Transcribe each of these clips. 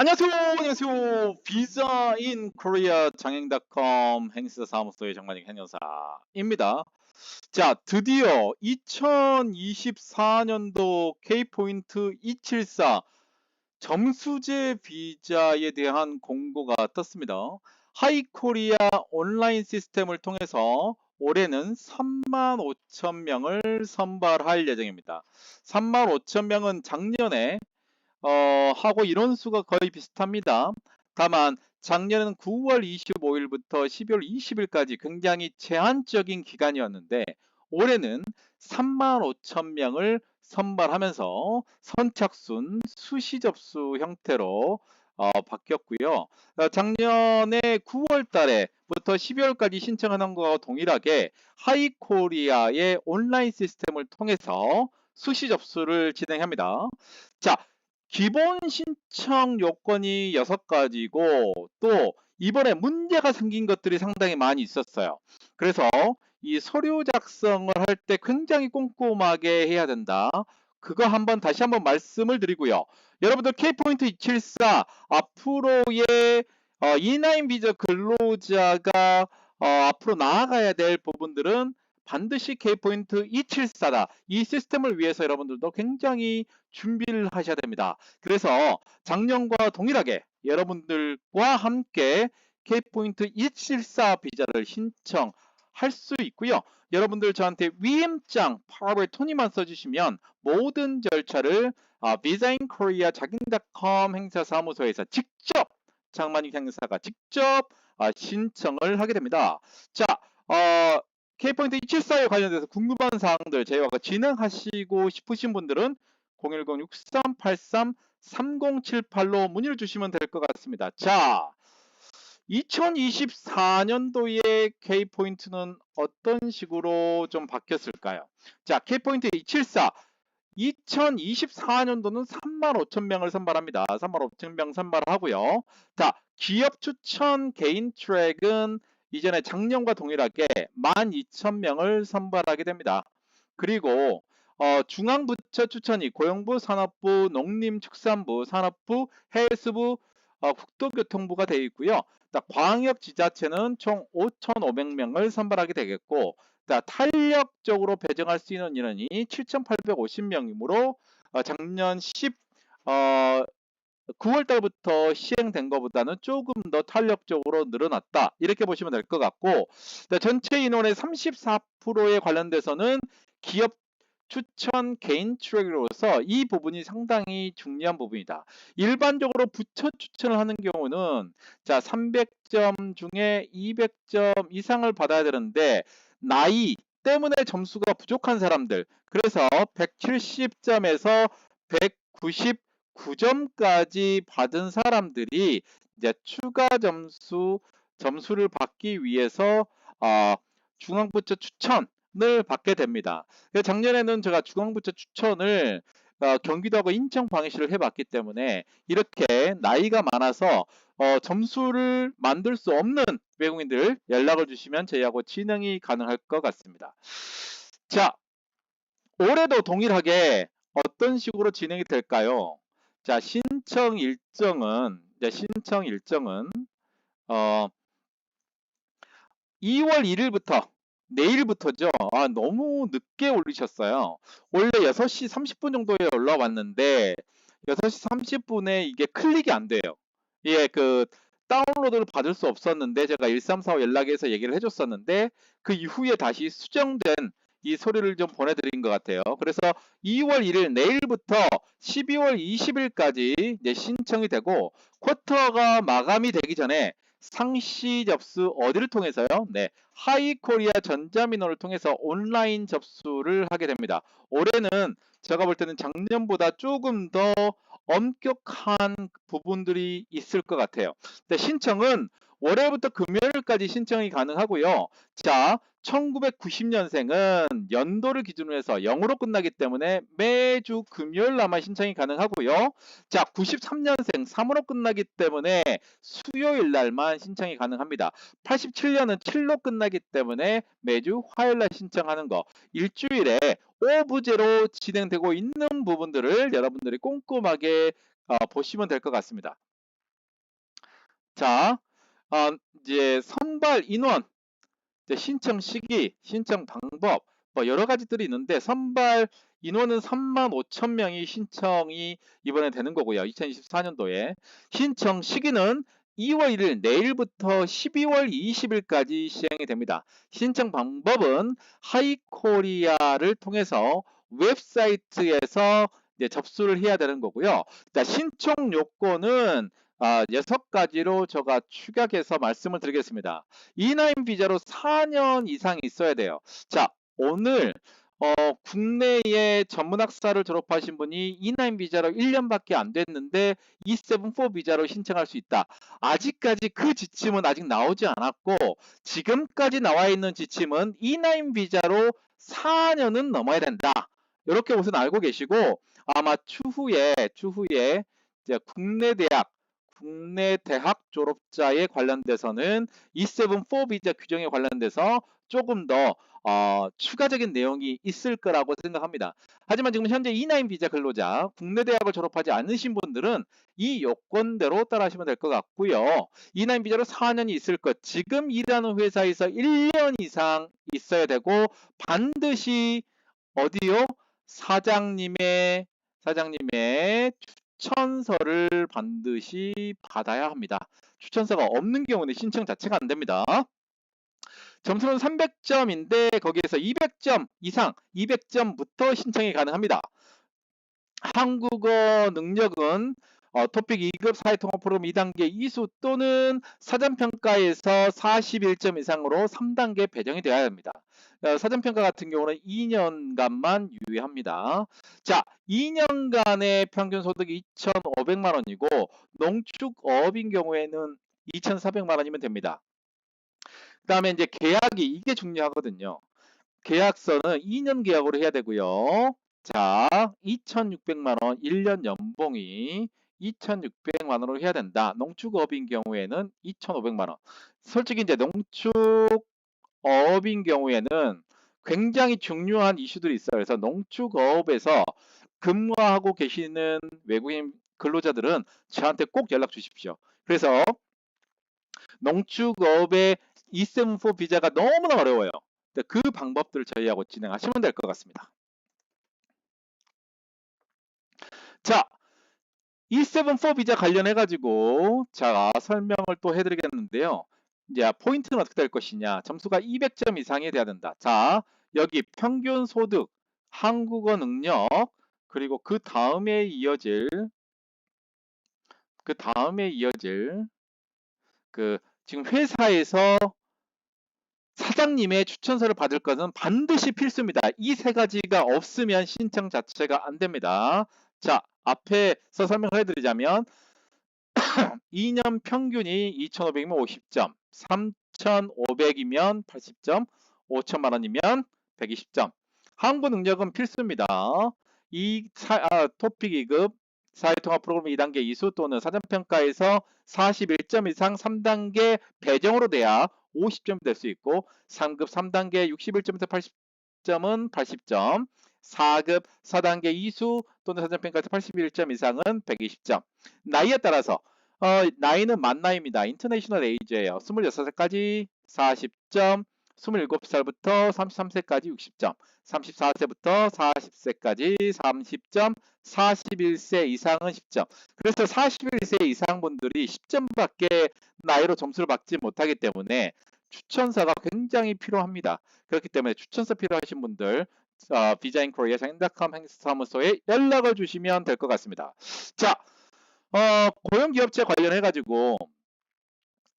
안녕하세요. 안녕하세요. 비자 인 코리아 장행닷컴 행사 사무소의 정관익 행여사입니다. 자, 드디어 2024년도 K포인트 274 점수제 비자에 대한 공고가 떴습니다. 하이코리아 온라인 시스템을 통해서 올해는 3만 5천 명을 선발할 예정입니다. 3만 5천 명은 작년에 어, 하고 인원수가 거의 비슷합니다. 다만 작년에는 9월 25일부터 12월 20일까지 굉장히 제한적인 기간이었는데 올해는 3만 5천 명을 선발하면서 선착순 수시 접수 형태로 어, 바뀌었고요. 어, 작년에 9월 달에부터 12월까지 신청하는 것과 동일하게 하이코리아의 온라인 시스템을 통해서 수시 접수를 진행합니다. 자, 기본 신청 요건이 6가지고 또 이번에 문제가 생긴 것들이 상당히 많이 있었어요. 그래서 이 서류 작성을 할 때 굉장히 꼼꼼하게 해야 된다. 그거 한번 다시 한번 말씀을 드리고요. 여러분들 K포인트 274 앞으로의 어, E9 비자 근로자가 어, 앞으로 나아가야 될 부분들은 반드시 K포인트 274다. 이 시스템을 위해서 여러분들도 굉장히 준비를 하셔야 됩니다. 그래서 작년과 동일하게 여러분들과 함께 K포인트 274 비자를 신청 할 수 있고요. 여러분들 저한테 위임장 파워를 토니만 써주시면 모든 절차를 아, 비자인 코리아 자gin닷컴 행사 사무소에서 직접 장만익 행사가 직접 아, 신청을 하게 됩니다. 자, 어, K포인트 274에 관련돼서 궁금한 사항들 저희와 진행하시고 싶으신 분들은 010-6383-3078로 문의를 주시면 될 것 같습니다. 자, 2024년도의 K포인트는 어떤 식으로 좀 바뀌었을까요? 자, K포인트 274 2024년도는 3만 5천 명을 선발합니다. 3만 5천 명 선발하고요. 자, 기업 추천 개인 트랙은 이전에 작년과 동일하게 12,000명을 선발하게 됩니다. 그리고 어, 중앙부처 추천이 고용부, 산업부, 농림축산부, 산업부, 해수부, 어, 국토교통부가 되어 있고요. 광역지자체는 총 5,500명을 선발하게 되겠고 탄력적으로 배정할 수 있는 인원이 7,850명이므로 어, 작년 10 어, 9월 달부터 시행된 것보다는 조금 더 탄력적으로 늘어났다. 이렇게 보시면 될 것 같고 전체 인원의 34%에 관련돼서는 기업 추천 개인 트랙으로서 이 부분이 상당히 중요한 부분이다. 일반적으로 부처 추천을 하는 경우는 자 300점 중에 200점 이상을 받아야 되는데 나이 때문에 점수가 부족한 사람들 그래서 170점에서 190 9점까지 받은 사람들이 이제 추가 점수 점수를 받기 위해서 어, 중앙부처 추천을 받게 됩니다. 작년에는 제가 중앙부처 추천을 어, 경기도하고 인천 방해시를 해봤기 때문에 이렇게 나이가 많아서 어, 점수를 만들 수 없는 외국인들 연락을 주시면 저희하고 진행이 가능할 것 같습니다. 자, 올해도 동일하게 어떤 식으로 진행이 될까요? 자, 신청 일정은 이제 신청 일정은 어 2월 1일부터 내일부터죠. 아, 너무 늦게 올리셨어요. 원래 6시 30분 정도에 올라왔는데 6시 30분에 이게 클릭이 안 돼요. 예, 그 다운로드를 받을 수 없었는데 제가 1345 연락해서 얘기를 해줬었는데 그 이후에 다시 수정된 이 소리를 좀 보내드린 것 같아요. 그래서 2월 1일 내일부터 12월 20일까지 이제 신청이 되고 쿼터가 마감이 되기 전에 상시 접수 어디를 통해서요? 네, 하이코리아 전자민원을 통해서 온라인 접수를 하게 됩니다. 올해는 제가 볼 때는 작년보다 조금 더 엄격한 부분들이 있을 것 같아요. 신청은 월요일부터 금요일까지 신청이 가능하고요. 자, 1990년생은 연도를 기준으로 해서 0으로 끝나기 때문에 매주 금요일 남아 신청이 가능하고요. 자, 93년생 3으로 끝나기 때문에 수요일 날만 신청이 가능합니다. 87년은 7로 끝나기 때문에 매주 화요일 날 신청하는 거. 일주일에 오부제로 진행되고 있는 부분들을 여러분들이 꼼꼼하게 어, 보시면 될 것 같습니다. 자, 어, 이제 선발 인원, 신청 시기, 신청 방법, 뭐 여러 가지들이 있는데 선발 인원은 3만 5천 명이 신청이 이번에 되는 거고요. 2024년도에 신청 시기는 2월 1일 내일부터 12월 20일까지 시행이 됩니다. 신청 방법은 하이코리아를 통해서 웹사이트에서 접수를 해야 되는 거고요. 자, 신청 요건은 아, 여섯 가지로 제가 축약해서 말씀을 드리겠습니다. E9 비자로 4년 이상 있어야 돼요. 자, 오늘 어, 국내에 전문학사를 졸업하신 분이 E9 비자로 1년밖에 안 됐는데 E74 비자로 신청할 수 있다. 아직까지 그 지침은 아직 나오지 않았고 지금까지 나와 있는 지침은 E9 비자로 4년은 넘어야 된다. 이렇게 우선 알고 계시고 아마 추후에 추후에 국내 대학 국내 대학 졸업자에 관련돼서는 E74 비자 규정에 관련돼서 조금 더 어, 추가적인 내용이 있을 거라고 생각합니다. 하지만 지금 현재 E9 비자 근로자 국내 대학을 졸업하지 않으신 분들은 이 요건대로 따라하시면 될 것 같고요. E9 비자로 4년이 있을 것 지금 일하는 회사에서 1년 이상 있어야 되고 반드시 어디요? 사장님의 사장님의 추천서를 반드시 받아야 합니다. 추천서가 없는 경우는 신청 자체가 안 됩니다. 점수는 300점인데 거기에서 200점 이상, 200점부터 신청이 가능합니다. 한국어 능력은 어, 토픽 2급 사회통합 프로그램 2단계 이수 또는 사전평가에서 41점 이상으로 3단계 배정이 되어야 합니다. 어, 사전평가 같은 경우는 2년간만 유예합니다. 자, 2년간의 평균 소득이 2,500만 원이고 농축업인 경우에는 2,400만 원이면 됩니다. 그 다음에 이제 계약이 이게 중요하거든요. 계약서는 2년 계약으로 해야 되고요. 자, 2,600만 원 1년 연봉이 2,600만 원으로 해야 된다. 농축업인 경우에는 2,500만 원. 솔직히 이제 농축 업인 경우에는 굉장히 중요한 이슈들이 있어요. 그래서 농축업에서 근무하고 계시는 외국인 근로자들은 저한테 꼭 연락 주십시오. 그래서 농축업의 E74 비자가 너무나 어려워요. 그 방법들을 저희하고 진행하시면 될 것 같습니다. 자, E74 비자 관련해 가지고 자 설명을 또 해드리겠는데요. 이제 포인트는 어떻게 될 것이냐? 점수가 200점 이상이 돼야 된다. 자, 여기 평균 소득, 한국어 능력, 그리고 그 다음에 이어질 그 다음에 이어질 그 지금 회사에서 사장님의 추천서를 받을 것은 반드시 필수입니다. 이 세 가지가 없으면 신청 자체가 안 됩니다. 자, 앞에서 설명을 해드리자면 2년 평균이 2,500이면 50점, 3,500이면 80점, 5천만 원이면 120점. 한국 능력은 필수입니다. 이 사, 아, 토픽 2급 사회통합 프로그램 2단계 이수 또는 사전평가에서 41점 이상 3단계 배정으로 돼야 50점이 될 수 있고 3급 3단계 61점에서 80점은 80점 4급 4단계 이수 또는 사전평가에서 81점 이상은 120점 나이에 따라서 어, 나이는 만 나이입니다. 인터내셔널 에이지예요. 26살까지 40점 27살부터 33세까지 60점 34세부터 40세까지 30점 41세 이상은 10점 그래서 41세 이상 분들이 10점밖에 나이로 점수를 받지 못하기 때문에 추천서가 굉장히 필요합니다. 그렇기 때문에 추천서 필요하신 분들 어, 비자인 코리아 상인닷컴 행사사무소에 연락을 주시면 될 것 같습니다. 자, 어, 고용기업체 관련해 가지고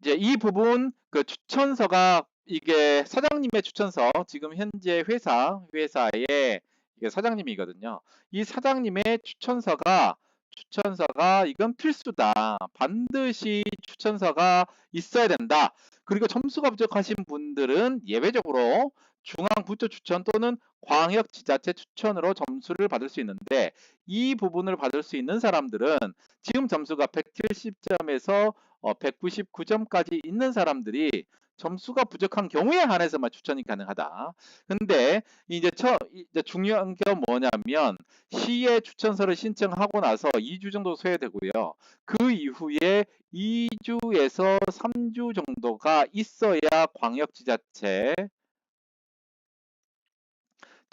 이제 이 부분 그 추천서가 이게 사장님의 추천서 지금 현재 회사 회사의 사장님이거든요. 이 사장님의 추천서가 추천서가 이건 필수다. 반드시 추천서가 있어야 된다. 그리고 점수가 부족하신 분들은 예외적으로 중앙부처 추천 또는 광역지자체 추천으로 점수를 받을 수 있는데 이 부분을 받을 수 있는 사람들은 지금 점수가 170점에서 199점까지 어, 있는 사람들이 점수가 부족한 경우에 한해서만 추천이 가능하다. 근데 이제 처 이제 중요한 게 뭐냐면 시에 추천서를 신청하고 나서 2주 정도 소요되고요. 그 이후에 2주에서 3주 정도가 있어야 광역지자체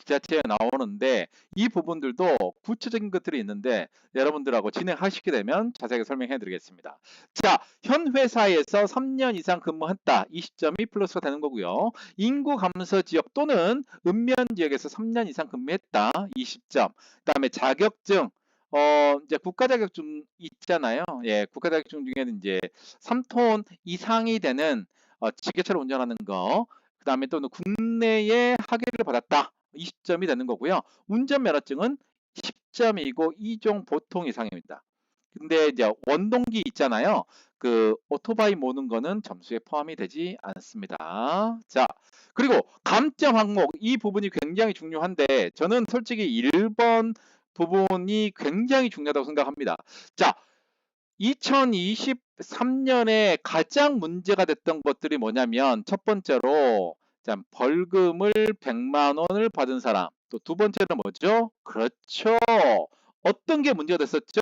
지자체에 나오는데 이 부분들도 구체적인 것들이 있는데 여러분들하고 진행하시게 되면 자세하게 설명해 드리겠습니다. 자, 현 회사에서 3년 이상 근무했다. 이 시점이 플러스가 되는 거고요. 인구 감소 지역 또는 읍면 지역에서 3년 이상 근무했다. 20점. 그다음에 자격증 어, 이제 국가 자격증 있잖아요. 예, 국가 자격증 중에는 이제 3톤 이상이 되는 어, 지게차를 운전하는 거. 그 다음에 또는 국내에 학위를 받았다. 20점이 되는 거고요. 운전면허증은 10점이고 2종 보통 이상입니다. 근데 이제 원동기 있잖아요. 그 오토바이 모는 거는 점수에 포함이 되지 않습니다. 자, 그리고 감점 항목 이 부분이 굉장히 중요한데 저는 솔직히 1번 부분이 굉장히 중요하다고 생각합니다. 자, 2023년에 가장 문제가 됐던 것들이 뭐냐면 첫 번째로 자, 벌금을 100만 원을 받은 사람. 또 두 번째는 뭐죠? 그렇죠. 어떤 게 문제가 됐었죠?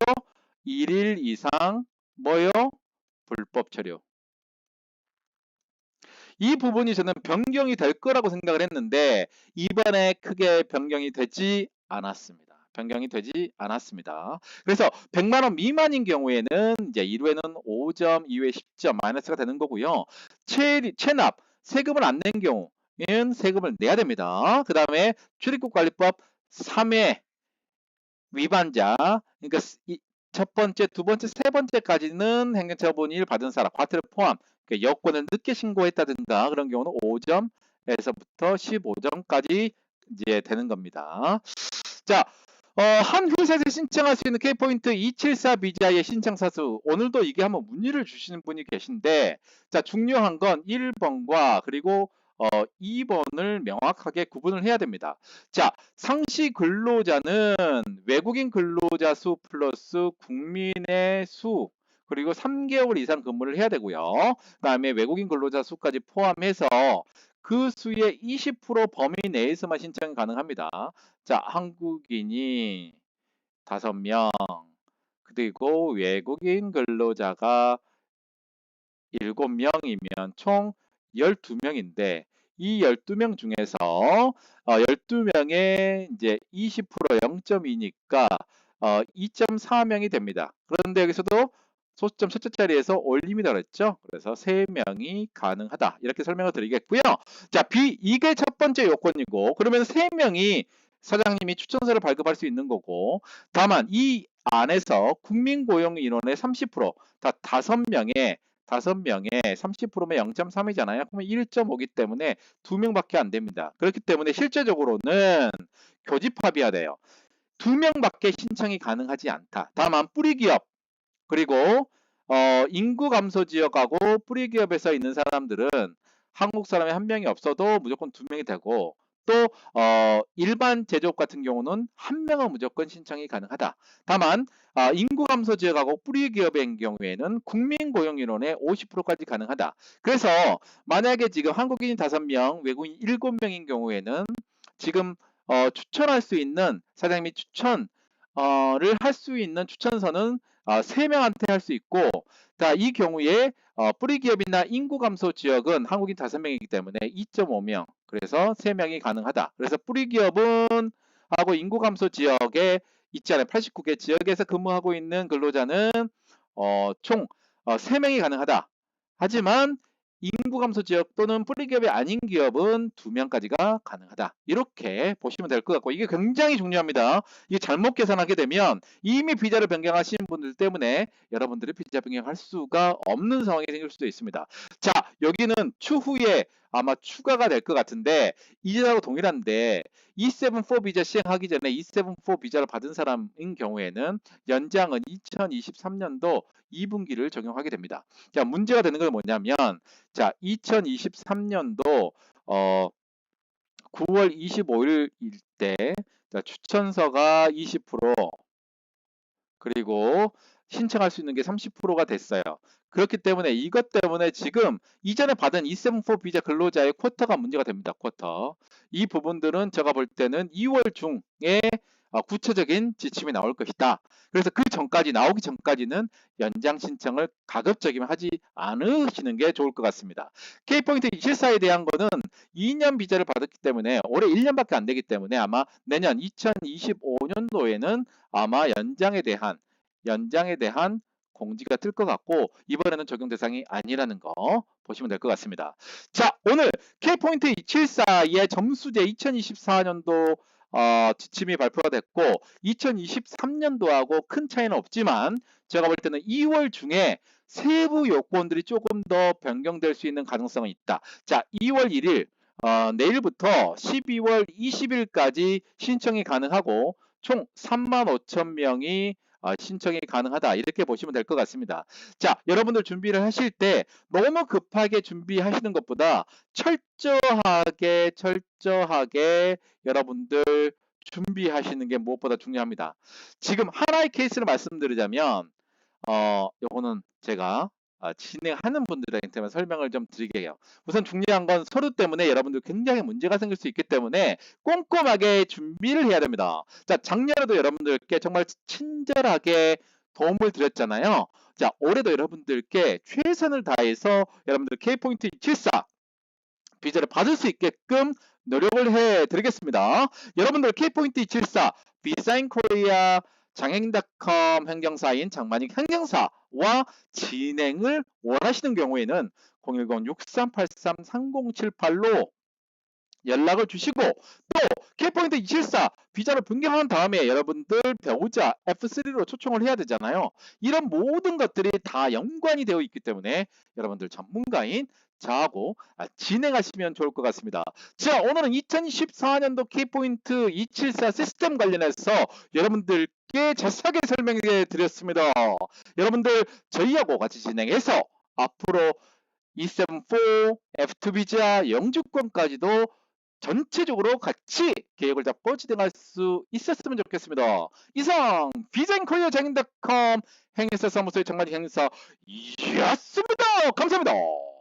1일 이상 뭐요? 불법 체류. 이 부분이 저는 변경이 될 거라고 생각을 했는데 이번에 크게 변경이 되지 않았습니다. 변경이 되지 않았습니다. 그래서 100만 원 미만인 경우에는 이제 1회는 5점, 2회 10점 마이너스가 되는 거고요. 채, 체납 세금을 안 낸 경우는 세금을 내야 됩니다. 그 다음에 출입국관리법 3회 위반자, 그러니까 첫 번째, 두 번째, 세 번째까지는 행정처분을 받은 사람, 과태료 포함, 그러니까 여권을 늦게 신고했다든가 그런 경우는 5점에서부터 15점까지 이제 되는 겁니다. 자, 어, 한 회사에서 신청할 수 있는 K포인트 274 비자의 신청 사 수 오늘도 이게 한번 문의를 주시는 분이 계신데 자 중요한 건 1번과 그리고 어, 2번을 명확하게 구분을 해야 됩니다. 자, 상시 근로자는 외국인 근로자 수 플러스 국민의 수 그리고 3개월 이상 근무를 해야 되고요. 그 다음에 외국인 근로자 수까지 포함해서 그 수의 20% 범위 내에서만 신청이 가능합니다. 자, 한국인이 5명, 그리고 외국인 근로자가 7명이면 총 12명인데 이 12명 중에서 어, 12명에 이제 20% 0.2니까 어, 2.4명이 됩니다. 그런데 여기서도 소수점 첫째 자리에서 올림이다 그랬죠. 그래서 3명이 가능하다. 이렇게 설명을 드리겠고요. 자, B 이게 첫 번째 요건이고 그러면 3명이 사장님이 추천서를 발급할 수 있는 거고 다만 이 안에서 국민고용 인원의 30%다 5명에 5명에 30%면 0.3이잖아요. 그러면 1.5기 때문에 2명밖에 안 됩니다. 그렇기 때문에 실제적으로는 교집합이야 돼요. 2명밖에 신청이 가능하지 않다. 다만 뿌리기업 그리고 어, 인구 감소 지역하고 뿌리 기업에서 있는 사람들은 한국 사람이 한 명이 없어도 무조건 두 명이 되고 또 어, 일반 제조업 같은 경우는 한 명은 무조건 신청이 가능하다. 다만 어, 인구 감소 지역하고 뿌리 기업의 경우에는 국민 고용 인원의 50%까지 가능하다. 그래서 만약에 지금 한국인 5명, 외국인 7명인 경우에는 지금 어, 추천할 수 있는 사장님이 추천을 할 수 있는 추천서는 어, 3명한테 할 수 있고 자, 이 경우에 어, 뿌리 기업이나 인구 감소 지역은 한국인 5명이기 때문에 2.5명 그래서 3명이 가능하다. 그래서 뿌리 기업은 하고 인구 감소 지역에 있잖아요. 89개 지역에서 근무하고 있는 근로자는 어, 총 어, 3명이 가능하다. 하지만 인구 감소 지역 또는 뿌리 기업이 아닌 기업은 2명까지가 가능하다. 이렇게 보시면 될 것 같고 이게 굉장히 중요합니다. 이게 잘못 계산하게 되면 이미 비자를 변경하신 분들 때문에 여러분들이 비자 변경할 수가 없는 상황이 생길 수도 있습니다. 자, 여기는 추후에 아마 추가가 될 것 같은데 이제하고 동일한데 E74 비자 시행하기 전에 E74 비자를 받은 사람인 경우에는 연장은 2023년도 2분기를 적용하게 됩니다. 자, 문제가 되는 건 뭐냐면 자, 2023년도 어 9월 25일일 때 자, 추천서가 20% 그리고 신청할 수 있는 게 30%가 됐어요. 그렇기 때문에 이것 때문에 지금 이전에 받은 274 비자 근로자의 쿼터가 문제가 됩니다. 쿼터. 이 부분들은 제가 볼 때는 2월 중에 어, 구체적인 지침이 나올 것이다. 그래서 그 전까지 나오기 전까지는 연장 신청을 가급적이면 하지 않으시는 게 좋을 것 같습니다. K포인트 24에 대한 거는 2년 비자를 받았기 때문에 올해 1년밖에 안 되기 때문에 아마 내년 2025년도에는 아마 연장에 대한 연장에 대한 공지가 뜰 것 같고 이번에는 적용 대상이 아니라는 거 보시면 될 것 같습니다. 자 오늘 K포인트 274의 점수제 2024년도 어, 지침이 발표가 됐고 2023년도하고 큰 차이는 없지만 제가 볼 때는 2월 중에 세부 요건들이 조금 더 변경될 수 있는 가능성은 있다. 자 2월 1일 어, 내일부터 12월 20일까지 신청이 가능하고 총 3만 5천 명이 어, 신청이 가능하다 이렇게 보시면 될 것 같습니다. 자 여러분들 준비를 하실 때 너무 급하게 준비하시는 것보다 철저하게 철저하게 여러분들 준비하시는 게 무엇보다 중요합니다. 지금 하나의 케이스를 말씀드리자면 어 요거는 제가 아, 진행하는 분들한테만 설명을 좀 드리게요. 우선 중요한 건 서류 때문에 여러분들 굉장히 문제가 생길 수 있기 때문에 꼼꼼하게 준비를 해야 됩니다. 자, 작년에도 여러분들께 정말 친절하게 도움을 드렸잖아요. 자, 올해도 여러분들께 최선을 다해서 여러분들 K포인트 74 비자를 받을 수 있게끔 노력을 해 드리겠습니다. 여러분들 K포인트 74 비사인 코리아 장행닷컴 행정사인 장만익 행정사와 진행을 원하시는 경우에는 010-6383-3078로 연락을 주시고 또 K포인트 274 비자를 변경한 다음에 여러분들 배우자 F3로 초청을 해야 되잖아요. 이런 모든 것들이 다 연관이 되어 있기 때문에 여러분들 전문가인 저하고 아, 진행하시면 좋을 것 같습니다. 자, 오늘은 2014년도 K포인트 274 시스템 관련해서 여러분들 께 자세하게 설명해 드렸습니다. 여러분들 저희하고 같이 진행해서 앞으로 274 F2 비자 영주권까지도 전체적으로 같이 계획을 잡고 진행할 수 있었으면 좋겠습니다. 이상 비전코리아 장인닷컴 행사 사무소의 정말 행사였습니다. 감사합니다.